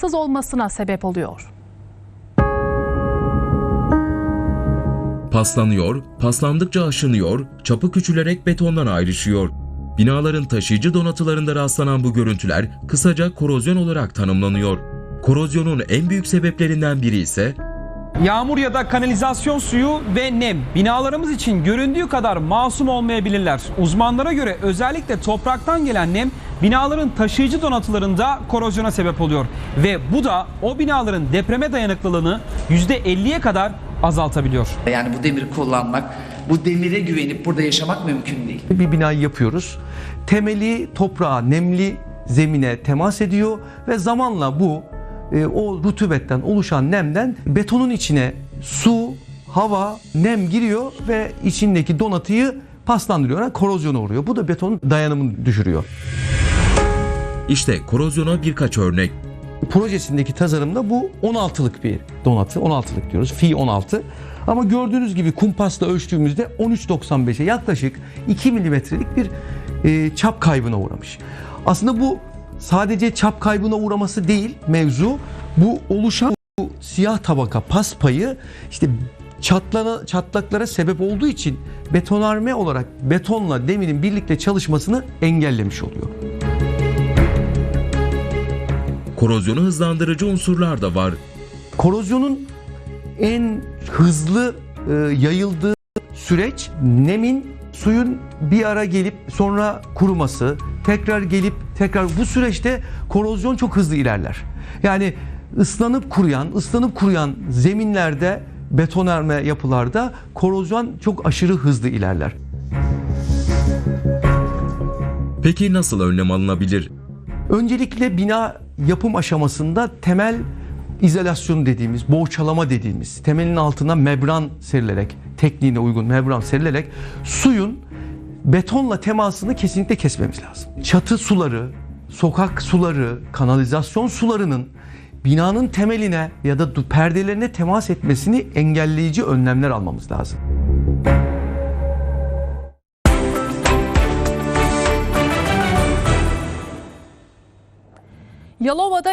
sız olmasına sebep oluyor. Paslanıyor, paslandıkça aşınıyor, çapı küçülerek betondan ayrışıyor. Binaların taşıyıcı donatılarında rastlanan bu görüntüler kısaca korozyon olarak tanımlanıyor. Korozyonun en büyük sebeplerinden biri ise Yağmur ya da kanalizasyon suyu ve nem binalarımız için göründüğü kadar masum olmayabilirler. Uzmanlara göre özellikle topraktan gelen nem binaların taşıyıcı donatılarında korozyona sebep oluyor. Ve bu da o binaların depreme dayanıklılığını %50'ye kadar azaltabiliyor. Yani bu demiri kullanmak, bu demire güvenip burada yaşamak mümkün değil. bir binayı yapıyoruz. Temeli toprağa, nemli zemine temas ediyor ve zamanla bu e, o rutubetten oluşan nemden betonun içine su, hava, nem giriyor ve içindeki donatıyı paslandırıyor. Yani korozyona uğruyor. Bu da betonun dayanımını düşürüyor. işte korozyona birkaç örnek. Projesindeki tasarımda bu 16'lık bir donatı. 16'lık diyoruz. Fi 16. Ama gördüğünüz gibi kumpasla ölçtüğümüzde 13.95'e yaklaşık 2 milimetrelik bir e, çap kaybına uğramış. Aslında bu sadece çap kaybına uğraması değil mevzu. Bu oluşan bu siyah tabaka pas payı işte çatlana, çatlaklara sebep olduğu için betonarme olarak betonla demirin birlikte çalışmasını engellemiş oluyor. Korozyonu hızlandırıcı unsurlar da var. Korozyonun en hızlı e, yayıldığı süreç nemin suyun bir ara gelip sonra kuruması, tekrar gelip tekrar bu süreçte korozyon çok hızlı ilerler. Yani ıslanıp kuruyan, ıslanıp kuruyan zeminlerde betonarme yapılarda korozyon çok aşırı hızlı ilerler. Peki nasıl önlem alınabilir? Öncelikle bina yapım aşamasında temel izolasyon dediğimiz, boğçalama dediğimiz, temelin altına membran serilerek, tekniğine uygun membran serilerek suyun betonla temasını kesinlikle kesmemiz lazım. Çatı suları, sokak suları, kanalizasyon sularının binanın temeline ya da perdelerine temas etmesini engelleyici önlemler almamız lazım. Yalova'da